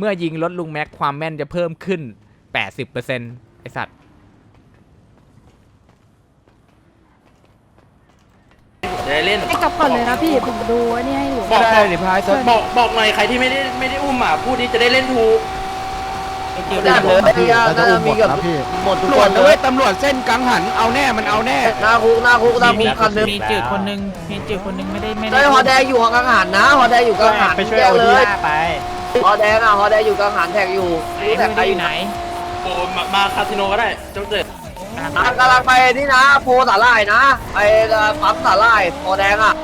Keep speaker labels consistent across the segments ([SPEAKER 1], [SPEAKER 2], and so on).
[SPEAKER 1] เมื่อยิงรถลุงแม็กความแม่นจะเพิ่มขึ้น 80%ไอสัตว์
[SPEAKER 2] จะได้เล่น
[SPEAKER 3] ให้กลับก่อนเลยนะพี่ ผมดูอันนี้ให้อยู่
[SPEAKER 2] บอก
[SPEAKER 4] ได้ดิพายเซิร์ฟ
[SPEAKER 2] บอกบอกหน่อยใครที่ไม่ได้ไม่ได้อุ้มอะพูดที่จะได้เล่นถูก
[SPEAKER 4] ได้เลยเราจะอุ้มหมดนะพี่หมดทุก
[SPEAKER 5] ตำร
[SPEAKER 4] ค
[SPEAKER 5] วจ
[SPEAKER 4] น
[SPEAKER 5] นะ
[SPEAKER 4] เล
[SPEAKER 5] เว้
[SPEAKER 4] ย
[SPEAKER 5] ยตำรวจเส้นกังหันเอาแน่มันเอาแน่
[SPEAKER 4] หน้าคุกหน้าคุกหน้าคุกคันนึง
[SPEAKER 6] มีจืดคนนึงมีจืดคนนึงไม่ได้ไม่ได้
[SPEAKER 4] ได้หอแดงอยู่หอกลางหันนะหอแดงอยู่กลางหัน
[SPEAKER 5] ไปช่วย
[SPEAKER 4] แยก
[SPEAKER 5] เอา
[SPEAKER 4] เล
[SPEAKER 5] ที่
[SPEAKER 4] ย
[SPEAKER 5] หน้าไป
[SPEAKER 4] หอแดงอะหอแดงอยู่กลางหันแท็กอยู่
[SPEAKER 6] ไอ้
[SPEAKER 4] รู้
[SPEAKER 6] เพื่
[SPEAKER 4] แต่
[SPEAKER 6] อน
[SPEAKER 4] ใคร
[SPEAKER 6] อยู่ไหน
[SPEAKER 2] โอ้มามาคาสิโนก็ได้จงเจิด
[SPEAKER 4] อะกำลังไปนี่นะโพสาหร่ายนะไปปั๊มสาหร่ายหอแดงอะ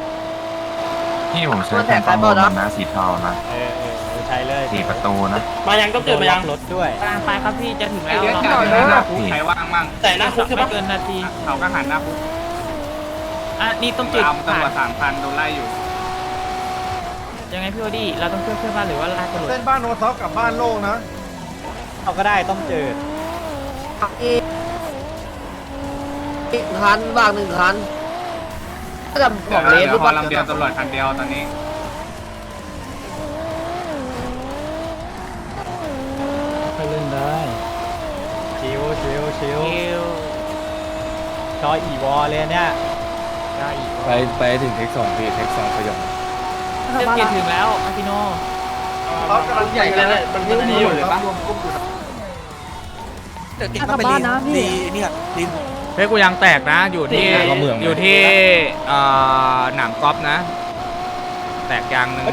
[SPEAKER 7] ที่ผมใช้เป็นข้อมูลมันนะสีเทานะ
[SPEAKER 5] เออเออใช้เลย
[SPEAKER 7] สี่ประตูนะ
[SPEAKER 2] มายังต้องเจิดมายัง
[SPEAKER 5] รถด้วย
[SPEAKER 6] กลางไปครับพี่จะถึงแล้ว
[SPEAKER 5] เดี๋ยว
[SPEAKER 6] ร
[SPEAKER 5] ก่
[SPEAKER 6] อ
[SPEAKER 5] อน
[SPEAKER 6] หน่อย
[SPEAKER 5] นะ
[SPEAKER 7] ใครว่างมั่ง
[SPEAKER 2] แต่หน้าคุกใช่
[SPEAKER 6] ไม่
[SPEAKER 2] ปะ
[SPEAKER 6] เกินนาที
[SPEAKER 7] เขาก็หันหน้าปุ๊บ
[SPEAKER 6] อะนี่ต้องจืด
[SPEAKER 7] ตามตำรวจสามพันโดนไล่อยู่
[SPEAKER 6] ยังไงพี่โอดี้เราต้องช่วยเพื่อนบ้านหรือว่าลากตำรวจ
[SPEAKER 8] เส้นบ้านโนซอฟกับบ้านโล่งนะ
[SPEAKER 5] เอาก็ได้ต้มจืด
[SPEAKER 4] อีกอีกคันบ้างหนึ่งคันก็จะบอกเลน
[SPEAKER 7] เดี๋
[SPEAKER 4] ทุ
[SPEAKER 7] ยว
[SPEAKER 4] ก
[SPEAKER 7] พ
[SPEAKER 4] วั
[SPEAKER 7] อนลำเดียวตำรวจคันเดียวตอนนี้
[SPEAKER 5] ไปเล่นได้ชิวชิวชิว
[SPEAKER 6] คิว
[SPEAKER 5] ชออีวอเลยเนี่ย
[SPEAKER 6] ได้อีก
[SPEAKER 1] ไปไปถึงเทคสองพี่เทคสองขยง
[SPEAKER 6] เริ่มเกียร์ถึงแล้วอาพิโน
[SPEAKER 8] เขากำลัง
[SPEAKER 2] ใหญ่กันเลยมันมันนี่อยู่เลยปะ
[SPEAKER 3] กลับบ้านนะพี่
[SPEAKER 1] เฮ้ยกูยังแตกนะ อยู่ที่อยู่ที่เอ่อหนามกอล์ฟนะ แตกยางหนึง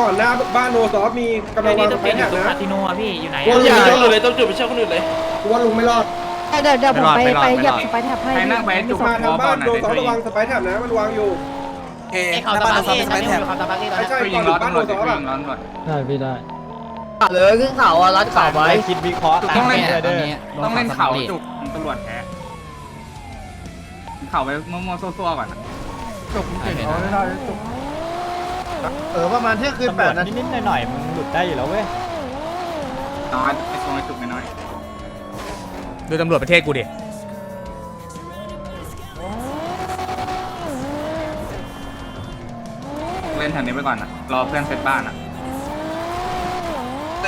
[SPEAKER 8] ก่อนหน้าบ้านโนซอฟมีกำลั
[SPEAKER 6] ไอ้
[SPEAKER 8] ง
[SPEAKER 6] นี่
[SPEAKER 8] วาง
[SPEAKER 6] ต้อง
[SPEAKER 8] ส
[SPEAKER 6] เกีย
[SPEAKER 8] เป
[SPEAKER 6] ร์
[SPEAKER 8] น
[SPEAKER 6] อยู่
[SPEAKER 8] แท็
[SPEAKER 6] ตรง
[SPEAKER 8] กนะ
[SPEAKER 6] อาพิโนอะพี่อยู่ไหน
[SPEAKER 8] โอ้
[SPEAKER 2] อย่าไป
[SPEAKER 8] ย
[SPEAKER 2] เชื่อคนอื่นเลยต้องเจิดไปเชื่อคนอื่นเลย
[SPEAKER 8] กูว่าลุงไม่รอด
[SPEAKER 3] เดี๋ยวเดี๋ยวผมไปไปเหยียบสไปแท็บให้
[SPEAKER 7] ใครนั่งไปจุก
[SPEAKER 8] มา
[SPEAKER 7] ค
[SPEAKER 8] ทา
[SPEAKER 7] องบอ
[SPEAKER 8] บ้า
[SPEAKER 7] ล
[SPEAKER 8] น
[SPEAKER 7] หน่
[SPEAKER 8] โน
[SPEAKER 7] อย
[SPEAKER 8] ซอฟ
[SPEAKER 7] เดี๋ยว
[SPEAKER 8] ระวังสไปแท็บนะมันวางอยู่
[SPEAKER 6] ไอ้เขาตะบังเองนะเขาตะบังเอง
[SPEAKER 8] ใช่ใช่
[SPEAKER 7] ช่วย
[SPEAKER 8] ก่
[SPEAKER 7] ยิ
[SPEAKER 8] อน
[SPEAKER 7] งล้อ
[SPEAKER 8] บ้าน
[SPEAKER 7] ตำร
[SPEAKER 8] โน
[SPEAKER 7] วจ
[SPEAKER 8] ซอฟ
[SPEAKER 7] ช่วย
[SPEAKER 8] อะ
[SPEAKER 7] ยิงล้อตำรวจ
[SPEAKER 5] ได้พี่ได้
[SPEAKER 4] เลยขึ้นเขาอะรัดเข่าไว้
[SPEAKER 5] คิดวิเคราะห์ตามเด้อ
[SPEAKER 7] ต้องเล่นเข่าจุกตำรวจแพ้เข่าไปมั่วๆซั่วๆก่อนนะ
[SPEAKER 8] เออประมาณเที่ยงคืน
[SPEAKER 5] ตำ
[SPEAKER 8] แป
[SPEAKER 5] รว
[SPEAKER 8] ด
[SPEAKER 5] จ
[SPEAKER 8] นาที
[SPEAKER 5] นิดๆหน่อยๆมึงหลุดได้อยู่แล้วเว้ย
[SPEAKER 7] น้อยไอ้ทรงไอ้จุกน้อย
[SPEAKER 1] ดูตำรวจประเทศกูดิ
[SPEAKER 7] แถวนี้ไปก่อนนะรอเพื่อนเซตบ้านอะ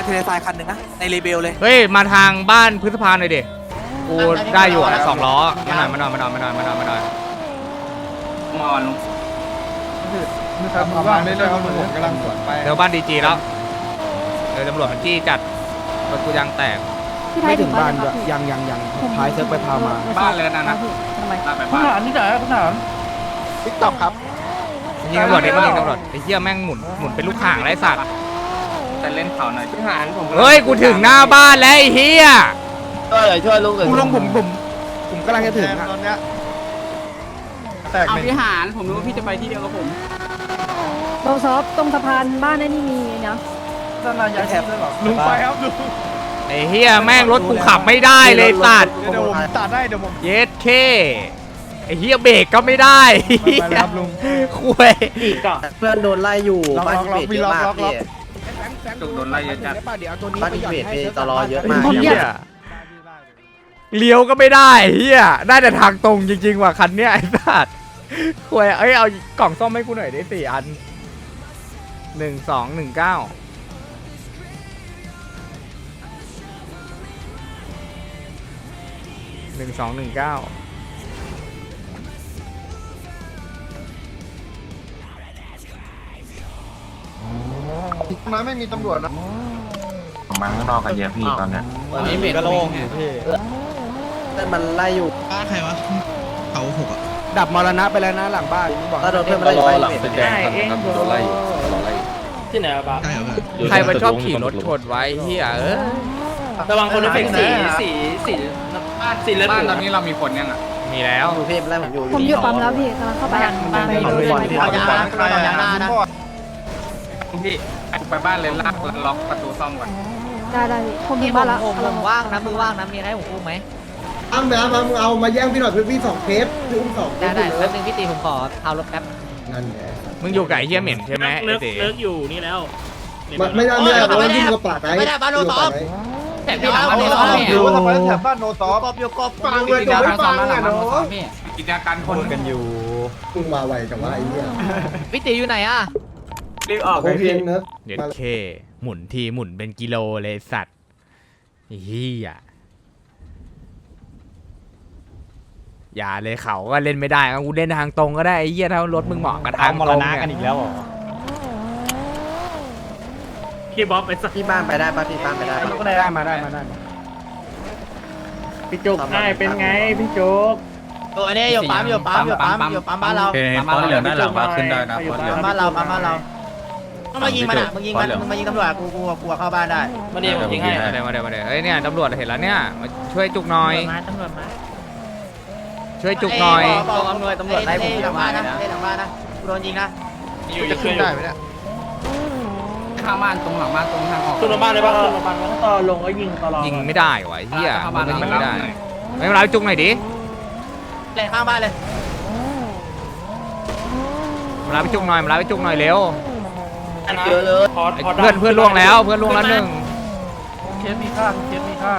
[SPEAKER 9] เทเลไฟคันหนึ่งนะในเรเบลเลย
[SPEAKER 1] เฮ้ย มาทางบ้านพฤษภาหน่อยดิกูได้อยู่อะสองล้อมาหน่อยมาหน่อยมาหน่อยมาหน่อยมาหน่อยมาหน่อย
[SPEAKER 7] มาอ่อนลุง
[SPEAKER 8] ครับผมว่างไม่ได้ครับผมกำลังสวนไป
[SPEAKER 1] เดี๋ยวบ้านดีจีแล้วเดี๋ยวตำรวจมันจี้จัดรถกูยางแตก
[SPEAKER 3] พี่ไทยถึงบ้านแล้วพี่
[SPEAKER 5] ยังยังยัง
[SPEAKER 3] ผม
[SPEAKER 5] พายเซิร์ฟไปพามา
[SPEAKER 7] บ้านเลยนะนะ
[SPEAKER 3] พี่ทำไม
[SPEAKER 7] ลากไปบ้าน
[SPEAKER 8] นี่ไหนคุณถาม
[SPEAKER 5] ทิกตอกครับ
[SPEAKER 1] ยิงตำรวจดิมันยิงตำรวจไอ้เหี้ยแม่งหมุนหมุนเป็นลูกข่างไรสัตว์
[SPEAKER 7] จะเล่นเข่าหน่อย
[SPEAKER 2] ทหารผม
[SPEAKER 1] เฮ้ยกูถึงหน้าบ้านแล้วไอ้เหี้ย
[SPEAKER 4] ช่วยช่วยลุงหน่อย
[SPEAKER 5] กูลงผมผมผมกำลังจะถึง
[SPEAKER 8] ตอนเนี้ยแตก
[SPEAKER 9] เอา
[SPEAKER 8] เป็น
[SPEAKER 9] พิหารผมรู้ว่าพี่จะไปที่เดียวกับผม
[SPEAKER 3] โลซอฟตรงสะพานบ้านนั่นนี่มีนะ
[SPEAKER 8] ด้านหน้าย้ายแถบเลยหรอลุงไปครับลุง
[SPEAKER 1] ไอ้เหี้ยแม่งรถกูขับไม่ได้เลยสัตว์
[SPEAKER 8] เดี๋ยวผมตัดได้เดี๋ยวผม
[SPEAKER 1] เย็ดเค ไอ้เหี้ยเบรกก็ไม่ได้
[SPEAKER 8] ไปแล้วครับลุง
[SPEAKER 1] คุย
[SPEAKER 2] อีกอะ
[SPEAKER 4] เพื่อนโดนไล่อยู่
[SPEAKER 8] ล็อก
[SPEAKER 4] บ้าน
[SPEAKER 8] ล็
[SPEAKER 4] ที่
[SPEAKER 8] อก
[SPEAKER 4] เบส
[SPEAKER 8] ล็อก
[SPEAKER 4] เยอะมาก
[SPEAKER 8] ล็อก
[SPEAKER 4] พี่
[SPEAKER 7] จุกโดนไล่เยอะจัด
[SPEAKER 4] บ้านที่เบสมีตลอเยอะมาก
[SPEAKER 1] เหี้ยเลี้ยวก็ไม่ได้เหี้ยได้แต่ทางตรงจริงๆว่ะคันเนี้ยไอ้สัตว์คุยเอ้ยเอากล่องซ่อมให้กูหน่อยได้สี่อันหนึ่งสองหนึ่งเก้าหนึ่งสองหนึ่งเก้า
[SPEAKER 8] นั้นไม่มีตำรวจนะ
[SPEAKER 7] ผมมาข้างนอกกันเยอะพี่ตอนเนี้ย
[SPEAKER 5] วันนี้ก็โล่งอยู่พี่
[SPEAKER 4] แต่มันไล่อยู่
[SPEAKER 5] ดับมรณะไปแล้วนะหลังบ้านบอก
[SPEAKER 4] ถ้าโดนเพื่อนมันไล่อยู่บ้านที่เบส
[SPEAKER 2] ได้เองโดนไล่ที่ไหนอะบ้า
[SPEAKER 1] ใครมันชอบขี่รถชนไว้เฮียเออ
[SPEAKER 2] ระวังคนเอฟเฟกต์สีสีสีสีเลือด
[SPEAKER 7] บ้าน
[SPEAKER 2] หมู
[SPEAKER 7] ตอนนี้เรามีคนยังอะ
[SPEAKER 1] มีแล้ว
[SPEAKER 4] อยู่พี่มันไล่ผมอยู่
[SPEAKER 3] ผมอยู่ปั๊มแล้วพี่กำลังเข้าไป
[SPEAKER 6] บ้าน
[SPEAKER 3] ไป
[SPEAKER 6] บ้าน
[SPEAKER 3] ไป
[SPEAKER 6] บ้าน
[SPEAKER 3] ไป
[SPEAKER 6] บ้าน
[SPEAKER 3] ไป
[SPEAKER 6] บ้าน
[SPEAKER 8] ใครอะ
[SPEAKER 7] พี่ ไปบ้านเลยลากล็อกประตูซ่อมก่อน
[SPEAKER 3] ได้ได้พี่ผมถึงบ้านแล้ว
[SPEAKER 6] ผมผมว่างนะมือว่างนะมีอะไรผมอุ้มไหม
[SPEAKER 8] อ้ำนะมามึงเอามาแย่งพี่หน่อยเพื่อพี่สองเคสพี่อุ้มสองเค
[SPEAKER 6] ได้
[SPEAKER 8] ส
[SPEAKER 6] ได้แป๊บนึงพี่ตีผมขอเอารถแป๊บ
[SPEAKER 8] นั่นไง
[SPEAKER 1] มึงอยู่กับไอ้เฮียเหม็นใช่ไหมไอ้เต๋
[SPEAKER 8] ไม่ได้ไม่ได้ตอนนั้นที่มึงกระปาดไหน
[SPEAKER 9] ไม่ได้บ้านโนซอฟ
[SPEAKER 6] แต่พี่หลังบ้านโนซอฟ
[SPEAKER 8] หรือว่าทำไมแถบบ้านโนซอฟ
[SPEAKER 9] กบโยกบ
[SPEAKER 8] ฟังเลยไม่ฟังอะเนาะ
[SPEAKER 7] กิจการค
[SPEAKER 5] คนนกันอยู่
[SPEAKER 8] มึงมาไวจังวะไอ้เนี่ย
[SPEAKER 6] พี่ตีอยู่ไหนอะ
[SPEAKER 9] รีบออก
[SPEAKER 8] โอเคเนอะ
[SPEAKER 1] เด็ดเค หมุนทีหมุนเป็นกิโลเลยสัตว์ไอ้เฮียอย่าเลยเขาก็เล่นไม่ได้งั้นกูเล่นทางตรงก็ได้ไอ้เหี้ยถ้ารถมึงเหมาะกับทา
[SPEAKER 5] ทางงม
[SPEAKER 1] ต
[SPEAKER 5] ร
[SPEAKER 1] รง
[SPEAKER 5] ณะ
[SPEAKER 1] เนี่ย
[SPEAKER 5] กันอีกแล้วเหรอ
[SPEAKER 7] พี่บ๊อบไปสัก
[SPEAKER 4] พี่บ้านไปได้ป่ะพี่บ้านไปได้
[SPEAKER 5] ก็ได้มาได้มาได้
[SPEAKER 4] พี่จุกได้เป็นไง
[SPEAKER 5] พี่โจ๊ก
[SPEAKER 2] ตัวนี้อยู่ปั๊มอยู่ปั๊มอยู่ปั๊มอยู่ปั๊มบ้านเรา
[SPEAKER 7] ปั๊มเหลืองด้านหลังมาขึ้นได้นะ
[SPEAKER 2] ปั๊มบ้านเราปั๊มบ้านเรา ต้องมายิงมันอะมึงยิงมันมึงมายิงตำรวจกูกูกลัวเข้าบ้านได้
[SPEAKER 7] มาดีผมยิงให้
[SPEAKER 1] มาเดี๋ยวมาเดี๋ยวมาเดี๋ยวเฮ้ยเนี่ยตำรวจเห็นแล้วเนี่ยมาช่วยจุกหน่อย
[SPEAKER 6] มาตำรวจมา
[SPEAKER 1] ช่วยจุกหน่อย
[SPEAKER 2] บอกตำรวจตำรวจไล่ผมหลังบ้านนะเล่นหลังบ้านนะกูโดนยิงนะ
[SPEAKER 7] จะขึ้นได้ไหมเนี่ยข้างบ้านตรงหลังบ้านตรงทางออก
[SPEAKER 2] ขึ้นมาบ้านเลยป่ะขึ้นมาบ้านต่อลงก็ยิงตลอด
[SPEAKER 1] ยิงไม่ได้วะไอ้เหี้ย
[SPEAKER 7] เข้า
[SPEAKER 1] มั
[SPEAKER 7] บ้านน
[SPEAKER 1] ก็
[SPEAKER 7] หลั
[SPEAKER 1] ยิ
[SPEAKER 7] ง
[SPEAKER 1] ง
[SPEAKER 7] ไม่
[SPEAKER 1] ไม่
[SPEAKER 7] ได้
[SPEAKER 1] ได้ไม่เป็นไรจุกหน่อยดิ
[SPEAKER 2] เลยข้างบ้านเลย
[SPEAKER 1] มารับไปจุกหน่อยมารับไปจุกหน่อยเร็ว
[SPEAKER 4] เยอะเลย
[SPEAKER 1] ไอ้เพื่อนเพื่อนล่วงแล้วเพื่อนล่วงแล้วหนึ่ง
[SPEAKER 2] เคสมีค่าเคสมีค่า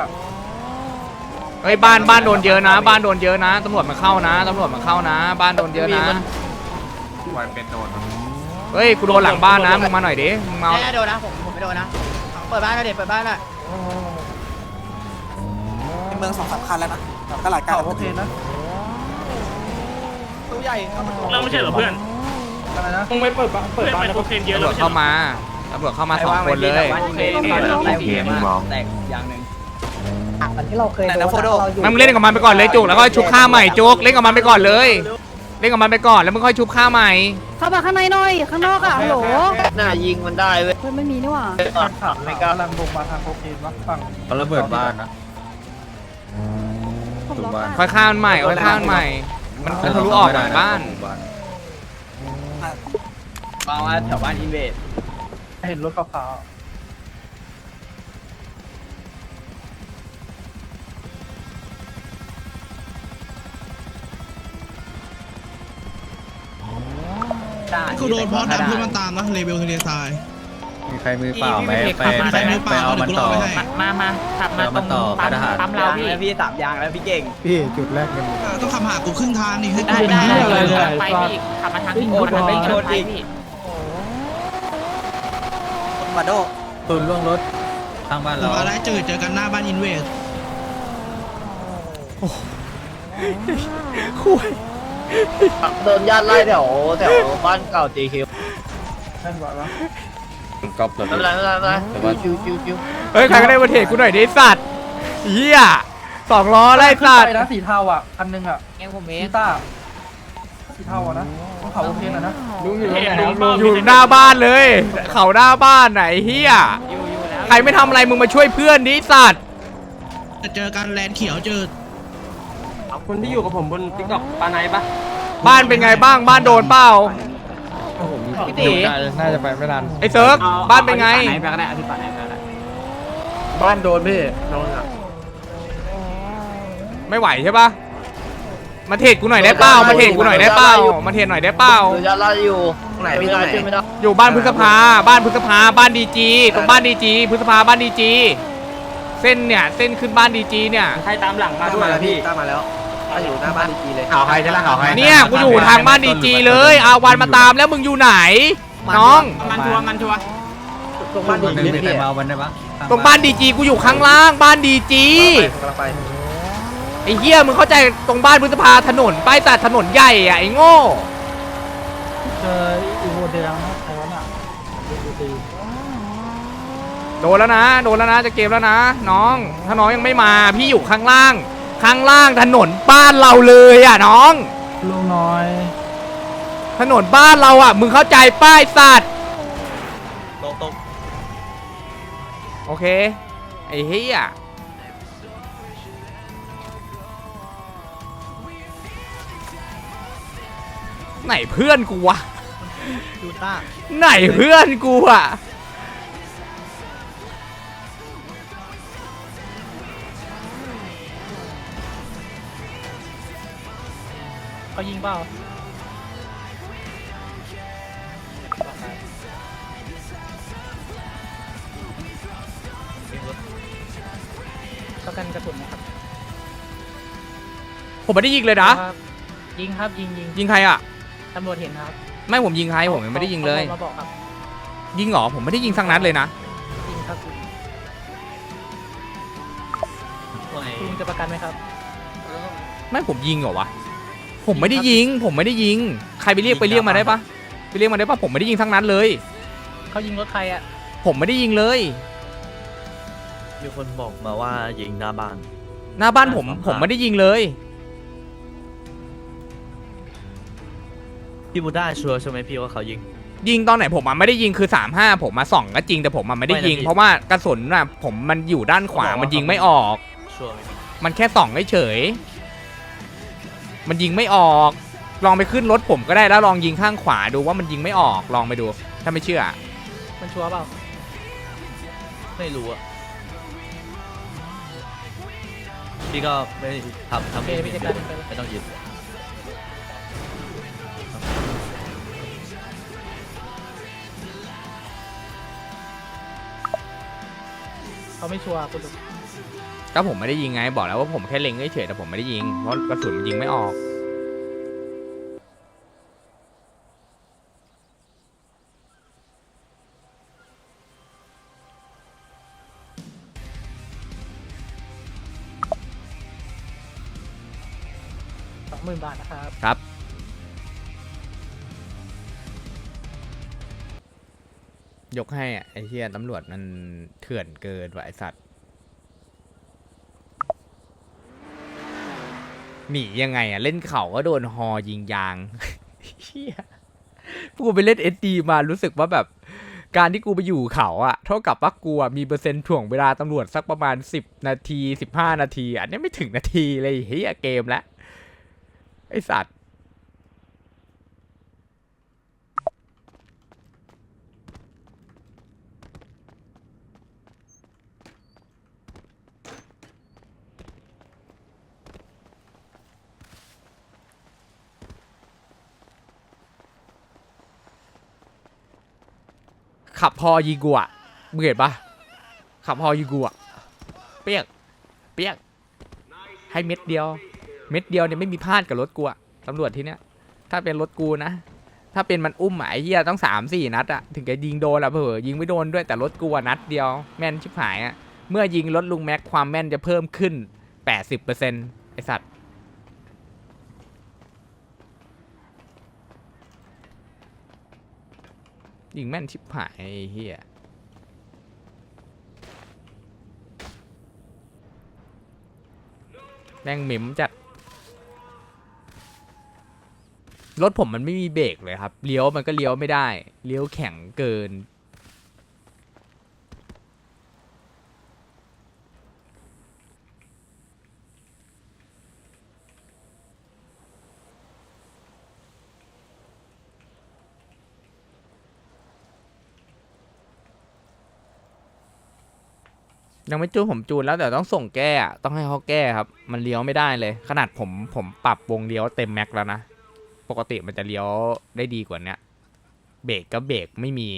[SPEAKER 1] เฮ้ยบ้านบ้านโดนเยอะนะ บ้านโดนเยอะนะตำรวจมาเข้านะตำรวจมาเข้านะ บ้านโดนเยอะนะ
[SPEAKER 7] วันเป็นโดน
[SPEAKER 1] เฮ้ยกูโดนหลังบ้านนะมึงมาหน่อยดิมึงมา
[SPEAKER 2] ไม่โดนนะผมผมไม่โดนนะเปิดบ้านหน่อยเด็เปิดบ้านหน่อย
[SPEAKER 9] เมืองสองสามคันแล้วนะก็หลายการโอเคนะ
[SPEAKER 2] ตู้ใหญ่เข้ามา
[SPEAKER 7] เราไม่ใช่เหรอเพื่อน
[SPEAKER 2] อะไรนะ
[SPEAKER 7] มึงไม่เปิดบ้านเปิดบ้านแล้วโคเคนเยอะ
[SPEAKER 1] ตำร
[SPEAKER 7] แล้ว
[SPEAKER 1] วจเข้ามาตำรวจเข้ามาสองคนเลย
[SPEAKER 5] แตกอย่างหนึ่ง
[SPEAKER 3] เหมือนที่เราเคย
[SPEAKER 9] ไหน
[SPEAKER 3] โด
[SPEAKER 9] นะ
[SPEAKER 3] น
[SPEAKER 9] โฟโต้
[SPEAKER 3] เราอยู่
[SPEAKER 1] มึงเล่นกับมันไปก่อนเลยจุกแล้วก็ชุบข้าใหม่จุกเล่นกับมันไปก่อนเลย เล่นกับมันไปก่อนแล้วมึงค่อยชุบข้าใหม่
[SPEAKER 3] เข้ามาข้างในหน่อย ข้างนอกอะฮัลโหล
[SPEAKER 4] หน้ายิงมันได้เว้ย
[SPEAKER 3] เพื่อนไม่มีนี่หว่า
[SPEAKER 4] ไม่กล้า
[SPEAKER 2] ลังลงมาทางโคเคนวะฝั่ง
[SPEAKER 7] เขาระเบิดบ้านนะ
[SPEAKER 3] ผมล็อกบ้าน
[SPEAKER 1] ค่อยข้ามมันใหม่ค่อยข้ามมันใหม่ มันทะลุออกจากบ้าน
[SPEAKER 5] มาว่าแถวบ้านอินเวด
[SPEAKER 2] เห็นรถขาว
[SPEAKER 5] กูโดนเพราะดับเพื่อนมันตาม
[SPEAKER 7] มีใครมือเปล่าไหมไป
[SPEAKER 5] ใครมือเปล่า
[SPEAKER 7] เอามันต่อ
[SPEAKER 6] มา มามาขับมา
[SPEAKER 7] เอา
[SPEAKER 6] ต
[SPEAKER 7] มา
[SPEAKER 6] รง
[SPEAKER 7] ต่อ
[SPEAKER 6] ปั๊ม
[SPEAKER 7] ทหาร
[SPEAKER 6] ปั๊มเราพี่
[SPEAKER 5] พี่สามยางแล้วพี่เก่ง
[SPEAKER 1] พี่จุดแรกกัน
[SPEAKER 5] ต้อง ขับหากูครึ่งทางนี่ให้
[SPEAKER 6] ได้ได้ได้ไปพี่ขับมาทางที่โอนไปชนพี่
[SPEAKER 9] มาโด
[SPEAKER 7] ปืนล่วงรถข้างบ้านเรา
[SPEAKER 5] อะไรเจอเจอกันหน้าบ้านอินเวด
[SPEAKER 1] คุย
[SPEAKER 4] โดนญาติไล่แถวแถวบ้านเก่า JQ
[SPEAKER 7] ก๊อปรถ
[SPEAKER 4] ไม่เป็นไรไม่เป็นไรไม่เป็นไรชิวชิวชิว
[SPEAKER 1] เฮ้ยใครก็ได้มาเทรดกูหน่อยดิสัตว์เหี้ย สองล้อไล่สัตว์
[SPEAKER 2] นะสีเทาอะคันนึงอะ
[SPEAKER 6] เองผมเอ
[SPEAKER 2] พี
[SPEAKER 6] ง
[SPEAKER 2] ต้าสีเทาอะนะต้องเขาโอเคนะนะ
[SPEAKER 5] ลุงอยู่ตรงไหนครับลุง
[SPEAKER 1] อยู่หน้าบ้านเลย เขาหน้าบ้านไหนเฮีย
[SPEAKER 6] อยู่อยู่แล้ว
[SPEAKER 1] ใครไม่ทำอะไรมึงมาช่วยเพื่อนดิสัตว์
[SPEAKER 5] จะเจอกันแลนเขียวเจอ
[SPEAKER 2] คนที่อยู่กับผมบนติ๊กต็อกปาไนปะ
[SPEAKER 1] บ้านเป็นไงบ้างบ้านโดนเปล่า
[SPEAKER 6] พี่ตี
[SPEAKER 5] น่าจะไปไม่ทัน
[SPEAKER 1] ไอ้เซิร์กบ้านเป็นไง
[SPEAKER 2] ไหนไปก็ได้อธิบายไหนไปก็ได้
[SPEAKER 4] บ้านโดนพี่โดนอะ
[SPEAKER 1] ไม่ไหวใช่ปะมาเทรดกูหน่อยได้เปล่ามาเทรดกูหน่อยได้เปล่ามาเทรดหน่อยได้เปล่า
[SPEAKER 4] โดนญาติไล่อยู่ไหนไม่ได้ช่วยไม่ได้
[SPEAKER 1] อยู่บ้านพฤษภา บ้านพฤษภา บ้านดีจีตรงบ้านดีจีพฤษภาบ้านดีจีเส้นเนี่ยเส้นขึ้นบ้านดีจีเนี่ย
[SPEAKER 2] ใครตามหลังมา
[SPEAKER 4] ตาม
[SPEAKER 2] ด้วย
[SPEAKER 4] มาแล้ว
[SPEAKER 2] อะ
[SPEAKER 4] พี่
[SPEAKER 2] พี่
[SPEAKER 4] ตามมาแล้วถ้าอยู่หน้าบ้านดีๆเลย
[SPEAKER 7] ข่าวใครใช่ไหมข่าวใคร
[SPEAKER 1] เนี่ยกูอยู่ทางบ้านดีจีเลยอาวันมาตามแล้วมึงอยู่ไหนน้อง
[SPEAKER 2] มันชัวร์มันชัวร์
[SPEAKER 4] ตรงบ้านดี
[SPEAKER 7] หนึ่ง
[SPEAKER 4] จี
[SPEAKER 7] มีใคร
[SPEAKER 4] พี่
[SPEAKER 7] มาวันได้ปะ
[SPEAKER 1] ตรงบ้านดีจีกูอยู่ข้างล่างบ้านดีจี
[SPEAKER 4] กำลัง ไป
[SPEAKER 1] ไอ้เหี้ยมึงเข้าใจตรงบ้านพฤษภาถนนป้ายตัดถนนใหญ่อะไอ้โง่
[SPEAKER 2] เจออีโวเดียงนะใครวะน่ะ
[SPEAKER 1] โดนแล้วนะ โดนแล้วนะ จะเกมแล้วนะ น้อง ถ้าน้องยังไม่มา พี่อยู่ข้างล่าง ข้างล่างถนนบ้านเราเลยอะน้อง
[SPEAKER 2] ลูกน้อย
[SPEAKER 1] ถนนบ้านเราอะมึงเข้าใจป้ายสัตว์
[SPEAKER 9] ตรงตรง
[SPEAKER 1] โอเค ไอ้เฮีย ไหนเพื่อนกูวะ
[SPEAKER 9] ดูต้า
[SPEAKER 1] ไหนเพื่อนกูอะ
[SPEAKER 6] เขายิงเปล่าประกันกระสุนนะครับ
[SPEAKER 1] ผมไม่ได้ยิงเลยนะ
[SPEAKER 6] ครับยิงครับยิงยิง
[SPEAKER 1] ยิงใครอะ
[SPEAKER 6] ตำรวจเห็นครับ
[SPEAKER 1] ไม่ผมยิงใครผมยังไม่ได้ยิงเลย
[SPEAKER 6] มาบอกครับ
[SPEAKER 1] ยิงเหรอผมไม่ได้ยิงทั้งนัดเลยนะยิง
[SPEAKER 5] ครับคุณคุณจะประกันไหมครับ
[SPEAKER 1] ไม่ผมยิงเหรอวะผมไม่ได้ยิง ผมไม่ได้ยิง ใครไปเรียกไปเรียกมาได้ปะไปเรียกมาได้ปะผมไม่ได้ยิงทั้งนัดเลย
[SPEAKER 5] เขายิงรถใครอะ
[SPEAKER 1] ผมไม่ได้ยิงเลย
[SPEAKER 9] มีคนบอกมาว่ายิงหน้าบ้าน
[SPEAKER 1] หน้าบ้านผมผมไม่ได้ยิงเลย
[SPEAKER 9] พี่บูด้าชัวร์ใช่ไหมพี่ว่าเขายิง
[SPEAKER 1] ยิงตอนไหนผมอะไม่ได้ยิงคือ3ามห้าผมมาส่องก็จริงแต่ผมอะไม่ได้ยิง
[SPEAKER 9] ไม่นะพี่
[SPEAKER 1] เพราะว่ากระสุนน่ะผมมันอยู่ด้านขวา
[SPEAKER 9] เขาบอกว่า
[SPEAKER 1] มันยิงไม่ออก
[SPEAKER 9] ชัวร์ไหมพี่
[SPEAKER 1] มันแค่ส่องเฉยมันยิงไม่ออก ลองไปขึ้นรถผมก็ได้แล้วลองยิงข้างขวาดูว่ามันยิงไม่ออกลองไปดู ถ้าไม่เชื่อ
[SPEAKER 5] มันชัวร์เปล่า
[SPEAKER 9] ไม่รู้อะพี่ก็ไม่ทำ
[SPEAKER 5] โอ
[SPEAKER 9] ทำ
[SPEAKER 5] เค
[SPEAKER 9] ไม่
[SPEAKER 5] พี่
[SPEAKER 9] ผิ
[SPEAKER 5] จั
[SPEAKER 9] ด
[SPEAKER 5] ดการไปเลย
[SPEAKER 9] ไม่ต้องยิง
[SPEAKER 5] เขาไม่ชัวร์คุณลุง
[SPEAKER 1] ก็ผมไม่ได้ยิงไงบอกแล้วว่าผมแค่เล็งเฉยๆแต่ผมไม่ได้ยิงเพราะกระสุนมันยิงไม่ออก
[SPEAKER 5] สองหมื่นบาทนะครับ
[SPEAKER 1] ยกให้อะไอ้เหี้ยตำรวจมันเถื่อนเกินว่ะไอสัตว์ หนียังไงอะ เล่นเข่าก็โดนฮอยิงยางเหี้ยกูไปเล่นเอสดีมารู้สึกว่าแบบ การที่กูไปอยู่เขาอะเท่ากับว่ากูมีเปอร์เซ็นต์ถ่วงเวลาตำรวจสักประมาณ 10 นาที 15 นาที อันนี้ไม่ถึงนาทีเลยเฮียเกมล้วไอสัตว์ ขับพอยิงกูอะมึงเห็นปะขับพอยิงกูอะเปียกเปียกให้เม็ดเดียว เม็ดเดียวเนี่ยไม่มีพลาดกับรถกูอะตำรวจที่เนี้ยถ้าเป็นรถกูนะ ถ้าเป็นมันอุ้มอะไอ้เหี้ยต้องสามสี่นัดอะถึงจะยิงโดนอะเผอยิงไม่โดนด้วยแต่รถกูอะนัดเดียวแม่นชิบหายอะเมื่อยิงรถลุงแม็กความแม่นจะเพิ่มขึ้น 80%ไอสัตว์ ยิงแม่นชิบหายเฮียแม่งเหมิมจัด รถผมมันไม่มีเบรกเลยครับ เลี้ยวมันก็เลี้ยวไม่ได้ เลี้ยวแข็งเกิน ยังไม่จูนผมจูนแล้วแต่ต้องส่งแก้อะต้องให้เขาแก้ครับ มันเลี้ยวไม่ได้เลย ขนาดผมผมปรับวงเลี้ยวเต็มแม็กแล้วนะ ปกติมันจะเลี้ยวได้ดีกว่าเนี้ยเบรกก็เบรกไม่มี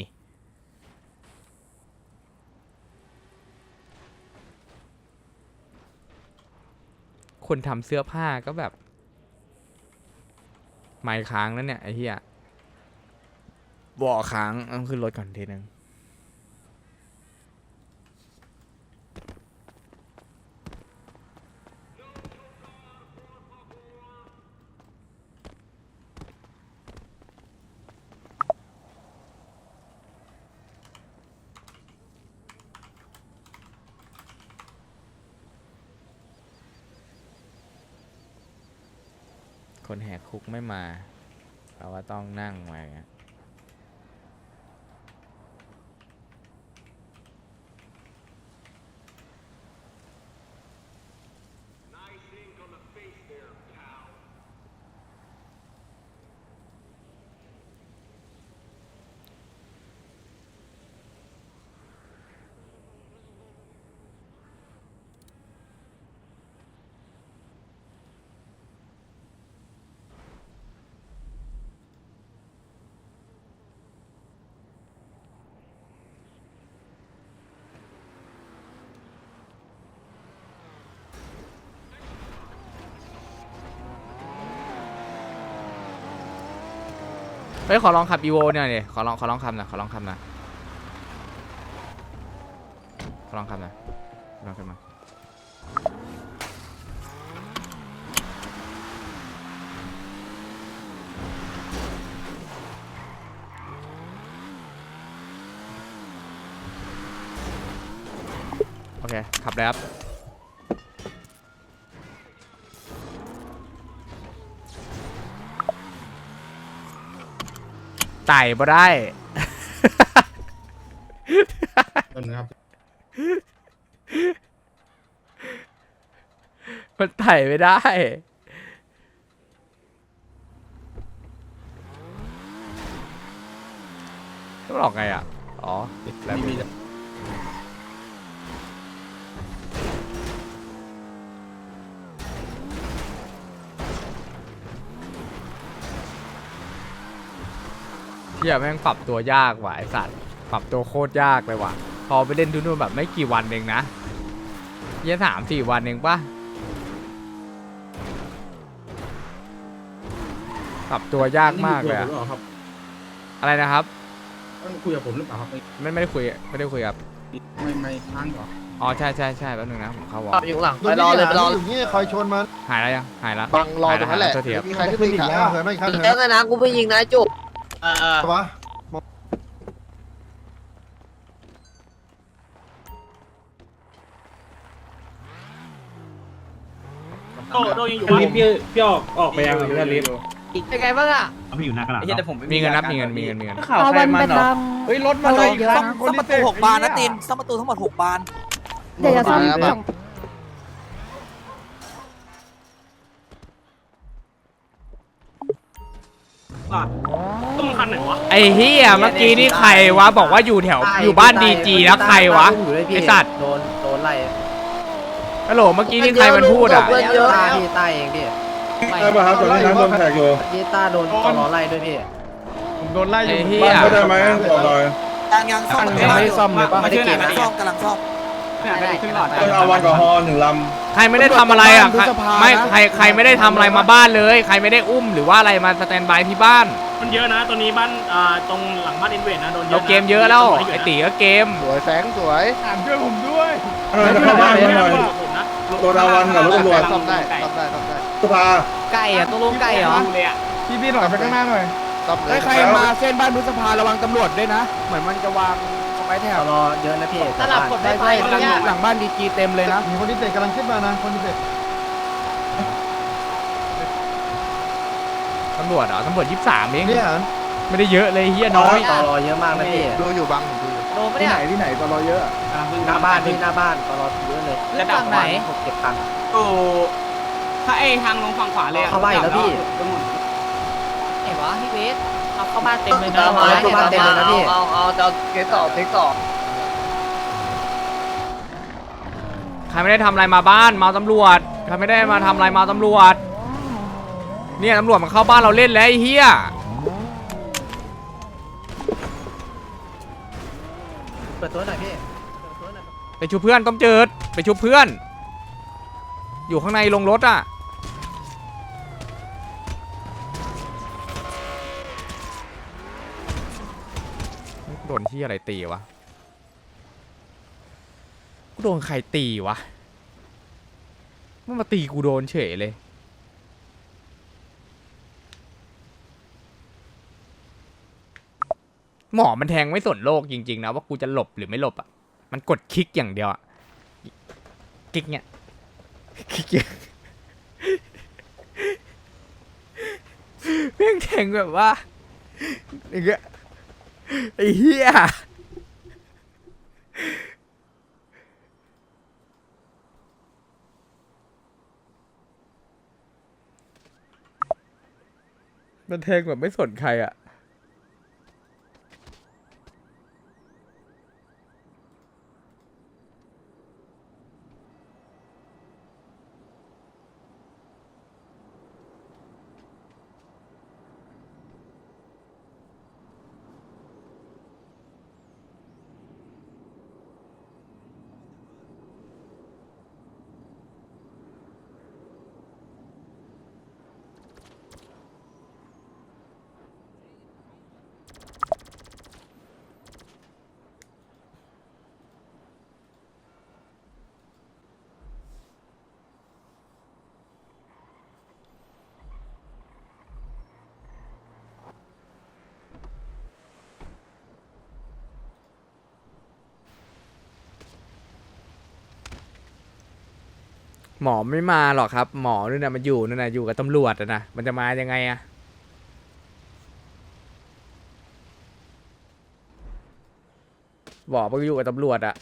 [SPEAKER 1] คนทำเสื้อผ้าก็แบบ ไม่ค้างแล้วเนี่ยไอ้เหี้ยบ่อค้างต้องขึ้นรถก่อนทีนึง คุกไม่มา เราว่าต้องนั่งมาอย่างเงี้ย ฮ้ยขอลองขับอีโวเนี่ยดิขอลองขอลองขับนะอขอลองขับนะอขอลองขับนะลองขึ้นมาโอเคขับแล้วครับ ไต่บ่ได้มันไต่ไม่ได้ ต้องหลอกไงอะ อ๋อ แล้วมีเที่ยแม่งปรับตัวยากว่ะไอสัตว์ปรับตัวโคตรยากเลยว่ะ พอไปเล่นทุนนแบบไม่กี่วันเองนะเยี่ยสามสี่วันเองปะปรับตัวยากมากเลยอะอะไรนะครับ
[SPEAKER 10] ต้องคุยกับผมหรือเปล่าครับ
[SPEAKER 1] ไม่ไม่ได้คุยไม่ได้คุยครับ
[SPEAKER 10] ไม่ไม่ค้างเหรอ
[SPEAKER 1] อ๋อใช่ใช่ใช่แป๊บนึงนะผมเข้าวอ
[SPEAKER 11] ขับอยู่ข้างหลังไปรอเลยไปรอเลย
[SPEAKER 10] นี่คอยชนมัน
[SPEAKER 1] หายแล้วยังหายแล้ว
[SPEAKER 10] บังรอตรงนั้นแหละา
[SPEAKER 1] ยวโทษทีครับ
[SPEAKER 10] มีใครขึ้นอีกขาเหินไม่ครับ
[SPEAKER 11] แล้วไงนะกูไม่ยิงนะไอ้จุก
[SPEAKER 9] เออเออ
[SPEAKER 10] วะ
[SPEAKER 12] โดโดยังอยู่วะ
[SPEAKER 2] พี่พี่ออกออกไปยังพี่ลิฟ
[SPEAKER 11] เป็นไงบ้างอะ
[SPEAKER 2] พี่อยู่หน้ากระดาษ
[SPEAKER 12] ไอ้เหี้ยแต่ผมไมี
[SPEAKER 1] เงินนับมีเงินมีเงินมีเงิน
[SPEAKER 3] เอาวันเป็นล
[SPEAKER 1] เฮ้ยรถำมา
[SPEAKER 3] เรา
[SPEAKER 1] เลย
[SPEAKER 3] เยอะนะ
[SPEAKER 9] ซ่อมประตูหกบานนะตินซ่อมประตูทั้งหมดหกบาน
[SPEAKER 3] เดี๋ยวจะซ่อมสอง
[SPEAKER 12] ต้องคันไหนวะ
[SPEAKER 1] ไอ้เฮียเมื่อกี้นี่ใครวะบอกว่าอยู่แถวอยู่บ้านดีจีแล้วใครวะไอ้สัตว์
[SPEAKER 11] โดนโดนไล่
[SPEAKER 1] ฮัลโหลเมื่อกี้นี่ใครมันพูดอะ
[SPEAKER 11] เพื่อนเยอะพี่ใต้เองพี่
[SPEAKER 10] ใช่ป่ะครับตอนนี้น้ำโดนแขกอยู่
[SPEAKER 11] พี่ต้าโดนตอรอไล่ด้วยพี่
[SPEAKER 1] ผมโดนไล่อยู่ไอ้เฮีย
[SPEAKER 10] เข้าใจไหมบอกหน่อย
[SPEAKER 9] ยังยังซ่อม
[SPEAKER 2] ยังไม่ได้ซ่อมเลยปะ
[SPEAKER 9] ไม่ได้เก็บซ่อมกำลังซ่อม
[SPEAKER 12] เนี่ยได้ขึ้นหลอด
[SPEAKER 10] ต้องเอาวันกับฮอหนึ่งล
[SPEAKER 1] ใครไม่ได้ทำอะไรอะใครไม่ใครใครไม่ได้ทำอะไรมาบ้านเลย ใครไม่ได้อุ้มหรือว่าอะไรมาสแตนบายที่บ้าน
[SPEAKER 12] มันเยอะนะตัวนี้บ้านอ่าตรงหลังบ้านอินเวดนะโดนเย
[SPEAKER 1] เรา
[SPEAKER 12] อะนะ
[SPEAKER 1] เกมเยอะแล้วไอ้ตีก็เกมำ
[SPEAKER 10] สวยแสงสวย
[SPEAKER 1] ถามช่วยผมด้วย
[SPEAKER 10] เออจะเข้าบ้านหน่อย
[SPEAKER 12] ผมนะ
[SPEAKER 10] โดนอาวันกับรถตำรวจ
[SPEAKER 12] ซ่อมได้ซ่อมได้
[SPEAKER 10] สภา
[SPEAKER 11] ไก่อะตัวลุงไก่เหรอ
[SPEAKER 12] ดูเลยอะ
[SPEAKER 1] พี่พี่หน่อยไปข้างหน้าหน่อย
[SPEAKER 10] ได้ใครมาเส้นบ้านพฤษภาระวังตำรวจด้วยนะ เหมือนมันจะวาง ไม้แถ
[SPEAKER 11] ต
[SPEAKER 10] ว
[SPEAKER 11] อรอเยอะนะพี่
[SPEAKER 9] สลับกดไม่ไป
[SPEAKER 10] หลังบ้านดีจีเต็มเลยนะมีคนที่เตะกำลังขึ้นมานะคนที่เตะ
[SPEAKER 1] ตำรวจเหรอตำรวจยี่สิบสามเอง
[SPEAKER 10] เนี่ย
[SPEAKER 1] ไม่ได้เยอะเลยเฮียน้อย
[SPEAKER 11] ตอรอเยอะมากนะพี่
[SPEAKER 10] ดูอยู่บังดูอยู่
[SPEAKER 11] โดนปะ
[SPEAKER 10] ที่
[SPEAKER 11] เนี่ย
[SPEAKER 10] ไหนที่ไหนตอนรอเยอะ
[SPEAKER 11] หน้าบ้านพี่หน้าบ้านตอรอเยอะเลย
[SPEAKER 9] ระดับไหน
[SPEAKER 11] หกเจ็ดคัน
[SPEAKER 12] โอ้ถ้าไอ้ทางลงฝั่งขวาเลยอะ
[SPEAKER 11] เข้าบ้านอีกแล้วพี่
[SPEAKER 9] ไหนวะพี่เวส เอาเข้าบ้านเต็มเลยนะ
[SPEAKER 11] ตามมาเข้าบ้านเต็มเลยนะพี่เอาเอาเอาเทคต่อเทคต่อ
[SPEAKER 1] ใครไม่ได้ทำอะไรมาบ้านเมาตำรวจใครไม่ได้มาทำอะไรเมาตำรวจ เนี่ยตำรวจมันเข้าบ้านเราเล่นแล้วไอ้เฮีย
[SPEAKER 11] เปิดตัวหน่อยพี่
[SPEAKER 1] ไปชุบเพื่อนต้มเจิดไปชุบเพื่อน อยู่ข้างในลงรถอะ โดนที่อะไรตีวะ กูโดนใครตีวะ มันมาตีกูโดนเฉยเลย หมอมันแทงไม่สนโลกจริงๆนะว่ากูจะหลบหรือไม่หลบอะ มันกดคลิกอย่างเดียวอะคลิกเนี่ยคลิกอย่างเพ่งแทงแบบว่าอย่างเงี้ย ไอ้เหี้ยมันแทงแบบไม่สนใครอะ หมอไม่มาหรอกครับ หมอนี่นะมันอยู่นั่นนะอยู่กับตำรวจนะมันจะมายังไงอะบอกมันอยู่กับตำรวจอะ